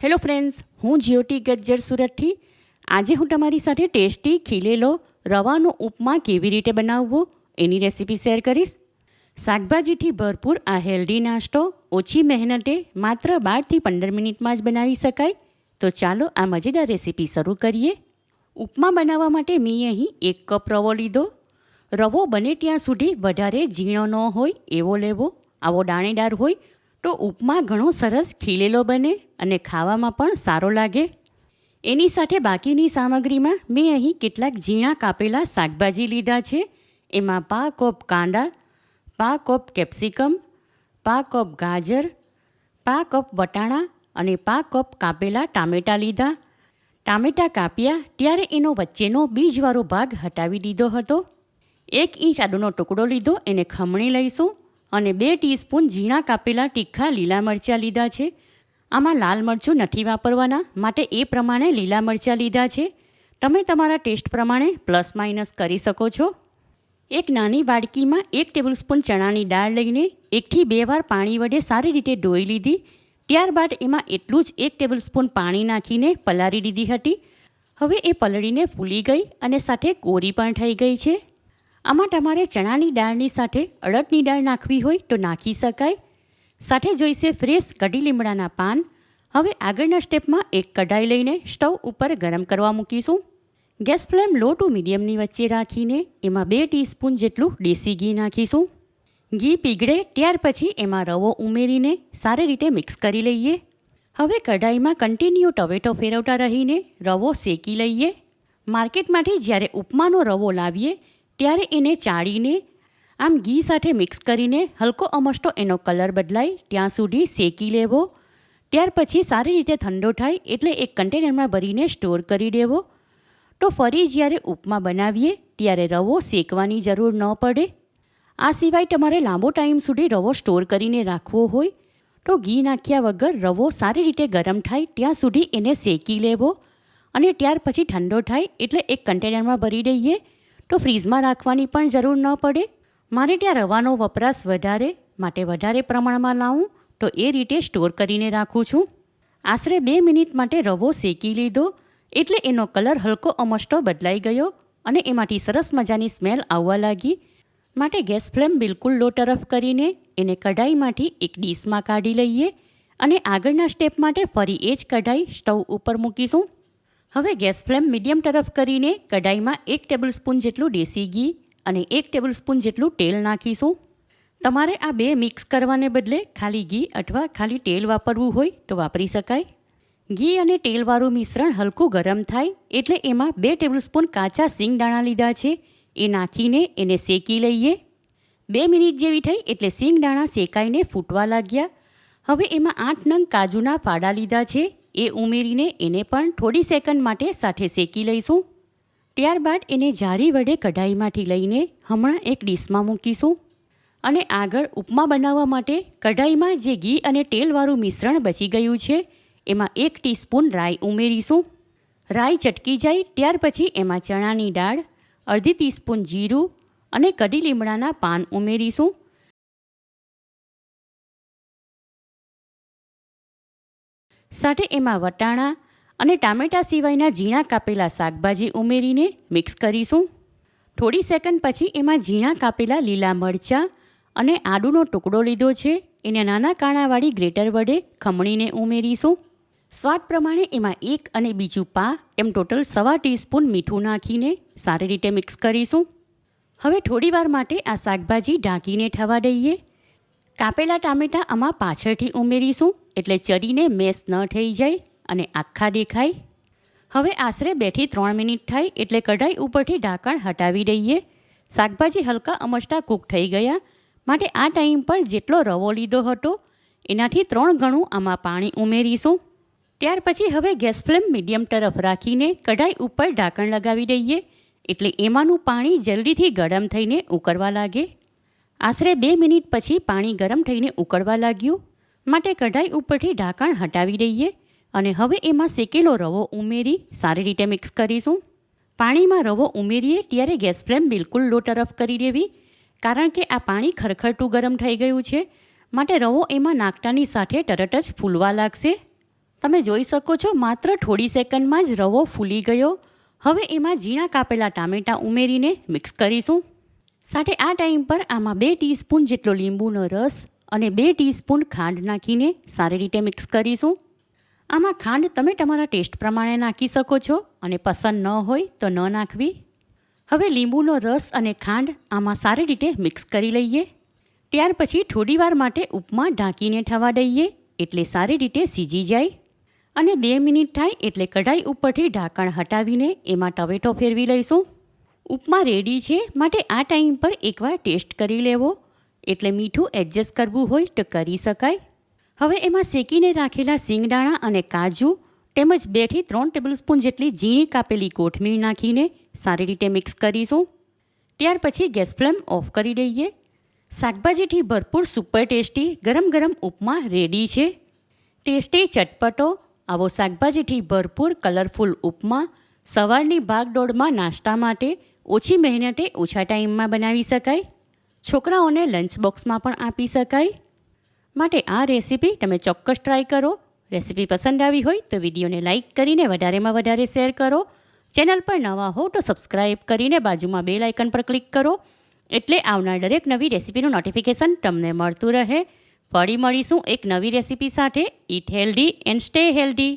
Hello friends હું જ્યોતિ ગજ્જર સુરતથી. આજે હું તમારી સાથે ટેસ્ટી ખીલેલો રવાનો ઉપમા કેવી રીતે બનાવવો એની રેસીપી શેર કરીશ. શાકભાજીથી ભરપૂર આ હેલ્ધી નાસ્તો ઓછી મહેનતે માત્ર બારથી પંદર મિનિટમાં જ બનાવી શકાય. તો ચાલો આ મજેદાર રેસીપી શરૂ કરીએ. ઉપમા બનાવવા માટે મેં અહીં એક કપ રવો લીધો. રવો બને ત્યાં સુધી વધારે ઝીણો ન હોય એવો લેવો. આવો દાણેદાર હોય તો ઉપમા ઘણો સરસ ખીલેલો બને અને ખાવામાં પણ સારો લાગે. એની સાથે બાકીની સામગ્રીમાં મેં અહીં કેટલાક ઝીણા કાપેલા શાકભાજી લીધા છે. એમાં પા કોપ કાંદા પા કોપ કેપ્સિકમ પા કોપ ગાજર પા કપ વટાણા અને પા કપ કાપેલા ટામેટાં લીધા. ટામેટાં કાપ્યા ત્યારે એનો વચ્ચેનો બીજવાળો ભાગ હટાવી દીધો હતો. એક ઇંચ આદુનો ટુકડો લીધો, એને ખમણી લઈશું. અને બે ટીસ્પૂન ઝીણા કાપેલા તીખા લીલા મરચાં લીધા છે. આમાં લાલ મરચું નથી વાપરવાના, માટે એ પ્રમાણે લીલા મરચાં લીધા છે. તમે તમારા ટેસ્ટ પ્રમાણે પ્લસ માઇનસ કરી શકો છો. એક નાની વાડકીમાં એક ટેબલસ્પૂન ચણાની દાળ લઈને એકથી બે વાર પાણી વડે સારી રીતે ધોઈ લીધી. ત્યારબાદ એમાં એટલું જ એક ટેબલસ્પૂન પાણી નાખીને પલાળી દીધી હતી. હવે એ પલળીને ફૂલી ગઈ અને સાથે કોરી પણ થઈ ગઈ છે. આમાં તમારે ચણાની દાળની સાથે અડદની દાળ નાખવી હોય તો નાખી શકાય. સાથે જોઈશે ફ્રેશ કઢી લીમડાના પાન. હવે આગળના સ્ટેપમાં એક કઢાઈ લઈને સ્ટવ ઉપર ગરમ કરવા મૂકીશું. ગેસ ફ્લેમ લો ટુ મીડિયમની વચ્ચે રાખીને એમાં બે ટીસ્પૂન જેટલું દેશી ઘી નાખીશું. ઘી પીગળે ત્યાર પછી એમાં રવો ઉમેરીને સારી રીતે મિક્સ કરી લઈએ. હવે કઢાઈમાં કન્ટિન્યુ ટવેટો ફેરવતા રહીને રવો શેકી લઈએ. માર્કેટમાંથી જ્યારે ઉપમાનો રવો લાવીએ ત્યારે એને ચાળીને આમ ઘી સાથે મિક્સ કરીને હલકો અમસ્તો એનો કલર બદલાય, ત્યાં સુધી શેકી લેવો. ત્યાર પછી સારી રીતે ઠંડો થાય એટલે એક કન્ટેનરમાં ભરીને સ્ટોર કરી દેવો. તો ફરી જ્યારે ઉપમા બનાવીએ, ત્યારે રવો શેકવાની જરૂર ન પડે. આ સિવાય તમારે લાંબો ટાઈમ સુધી રવો સ્ટોર કરીને રાખવો હોય. તો ઘી નાખ્યા વગર રવો સારી રીતે ગરમ થાય, ત્યાં સુધી એને શેકી લેવો. અને ત્યાર પછી ઠંડો થાય એટલે એક કન્ટેનરમાં ભરી દઈએ. તો ફ્રીઝમાં રાખવાની પણ જરૂર ન પડે? મારે ત્યાં રવાનો વપરાશ વધારે, માટે વધારે પ્રમાણમાં લાવું, તો એ રીતે સ્ટોર કરીને રાખું છું. આશરે બે મિનિટ માટે રવો શેકી લીધો, એટલે એનો કલર હલકો અમસ્ટો બદલાઈ ગયો અને એમાંથી સરસ મજાની સ્મેલ આવવા લાગી. માટે ગેસ ફ્લેમ બિલકુલ લો તરફ કરીને એને કઢાઈમાંથી એક ડીશમાં કાઢી લઈએ અને આગળના સ્ટેપ માટે ફરી એ જ કઢાઈ સ્ટવ ઉપર મૂકીશું. હવે ગેસ ફ્લેમ મીડિયમ તરફ કરીને કઢાઈમાં એક ટેબલસ્પૂન જેટલું દેશી ઘી અને એક ટેબલસ્પૂન જેટલું તેલ નાખીશું. તમારે આ બે મિક્સ કરવાને બદલે ખાલી ઘી અથવા ખાલી તેલ વાપરવું હોય તો વાપરી શકાય. ઘી અને તેલવાળું મિશ્રણ હલકું ગરમ થાય એટલે એમાં બે ટેબલસ્પૂન કાચા સિંગ દાણા લીધા છે. એ નાખીને એને શેકી લઈએ. બે મિનિટ જેવી થઈ એટલે સિંગ દાણા શેકાઈને ફૂટવા લાગ્યા. હવે એમાં આઠ નંગ કાજુના પાડા લીધા છે. એ ઉમેરીને એને પણ થોડી સેકન્ડ માટે સાથે શેકી લઈશું. ત્યારબાદ એને જારી વડે કઢાઈમાંથી લઈને હમણાં એક ડીશમાં મૂકીશું. અને આગળ ઉપમા બનાવવા માટે કઢાઈમાં જે ઘી અને તેલવાળું મિશ્રણ બચી ગયું છે, એમાં એક ટીસ્પૂન રાઈ ઉમેરીશું. રાઈ ચટકી જાય ત્યાર પછી એમાં ચણાની દાળ, અડધી ટીસ્પૂન જીરું અને કઢી લીમડાના પાન ઉમેરીશું. સાથે એમાં વટાણા અને ટામેટા સિવાયના ઝીણા કાપેલા શાકભાજી ઉમેરીને મિક્સ કરીશું. થોડી સેકન્ડ પછી એમાં ઝીણા કાપેલા લીલા મરચાં અને આદુનો ટુકડો લીધો છે. એને નાના કાણાવાળી ગ્રેટર વડે ખમણીને ઉમેરીશું. સ્વાદ પ્રમાણે એમાં એક અને બીજું પા, એમ ટોટલ સવા ટીસ્પૂન મીઠું નાખીને સારી રીતે મિક્સ કરીશું. હવે થોડીવાર માટે આ શાકભાજી ઢાંકીને થવા દઈએ. કાપેલા ટામેટાં આમાં પાછળથી ઉમેરીશું એટલે ચડીને મેસ ન થઈ જાય અને આખા દેખાય. હવે આશરે બેથી ત્રણ મિનિટ થાય એટલે કઢાઈ ઉપરથી ઢાંકણ હટાવી દઈએ. શાકભાજી હલકા અમસ્ટા કૂક થઈ ગયા. માટે આ ટાઈમ પર જેટલો રવો લીધો હતો, એનાથી ત્રણ ગણું આમાં પાણી ઉમેરીશું. ત્યાર પછી હવે ગેસ ફ્લેમ મીડિયમ તરફ રાખીને કઢાઈ ઉપર ઢાંકણ લગાવી દઈએ એટલે એમાંનું પાણી જલ્દીથી ગરમ થઈને ઉકળવા લાગે. આશરે બે મિનિટ પછી પાણી ગરમ થઈને ઉકળવા લાગ્યું. માટે કઢાઈ ઉપરથી ઢાંકણ હટાવી દઈએ અને હવે એમાં શેકેલો રવો ઉમેરી સારી રીતે મિક્સ કરીશું. પાણીમાં રવો ઉમેરીએ ત્યારે ગેસ ફ્લેમ બિલકુલ લો તરફ કરી દેવી, કારણ કે આ પાણી ખરખરતું ગરમ થઈ ગયું છે. માટે રવો એમાં નાખતાની સાથે તરત જ ફૂલવા લાગશે. તમે જોઈ શકો છો માત્ર થોડી સેકન્ડમાં જ રવો ફૂલી ગયો. હવે એમાં ઝીણા કાપેલા ટામેટાં ઉમેરીને મિક્સ કરીશું. સાથે આ ટાઈમ પર આમાં બે ટીસ્પૂન જેટલો લીંબુનો રસ અને બે ટીસ્પૂન ખાંડ નાખીને સારી રીતે મિક્સ કરીશું. આમાં ખાંડ તમે તમારા ટેસ્ટ પ્રમાણે નાખી શકો છો અને પસંદ ન હોય તો ન નાખવી. હવે લીંબુનો રસ અને ખાંડ આમાં સારી રીતે મિક્સ કરી લઈએ. ત્યાર પછી થોડીવાર માટે ઉપમા ઢાંકીને થવા દઈએ એટલે સારી રીતે સીજી જાય. અને બે મિનિટ થાય એટલે કઢાઈ ઉપરથી ઢાંકણ હટાવીને એમાં ટવેટો ફેરવી લઈશું. ઉપમા રેડી છે, માટે આ ટાઈમ પર એકવાર ટેસ્ટ કરી લેવો. એટલે મીઠું એડજસ્ટ કરવું હોય તો કરી શકાય. હવે એમાં શેકીને રાખેલા સિંગદાણા અને કાજુ, તેમજ બેથી ત્રણ ટેબલસ્પૂન જેટલી ઝીણી કાપેલી કોથમીર નાખીને સારી રીતે મિક્સ કરીશું. ત્યાર પછી ગેસ ફ્લેમ ઓફ કરી દઈએ. શાકભાજીથી ભરપૂર સુપર ટેસ્ટી ગરમ ગરમ ઉપમા રેડી છે. ટેસ્ટી ચટપટો, આવો શાકભાજીથી ભરપૂર કલરફુલ ઉપમા, સવારની ભાગદોડમાં નાસ્તા માટે ઓછી મહેનતે ઓછા ટાઈમમાં બનાવી શકાય. છોકરાઓને લંચ બોક્સમાં પણ આપી શકાય. માટે આ રેસીપી તમે ચોક્કસ ટ્રાય કરો. રેસીપી પસંદ આવી હોય તો વિડીયોને લાઇક કરીને વધારેમાં વધારે શેર કરો. ચેનલ પર નવા હો તો સબસ્ક્રાઈબ કરીને બાજુમાં બેલ આઇકન પર ક્લિક કરો. એટલે આવનાર દરેક નવી રેસીપીનું નોટિફિકેશન તમને મળતું રહે. ફરી મળીશું એક નવી રેસીપી સાથે. Eat healthy and stay healthy.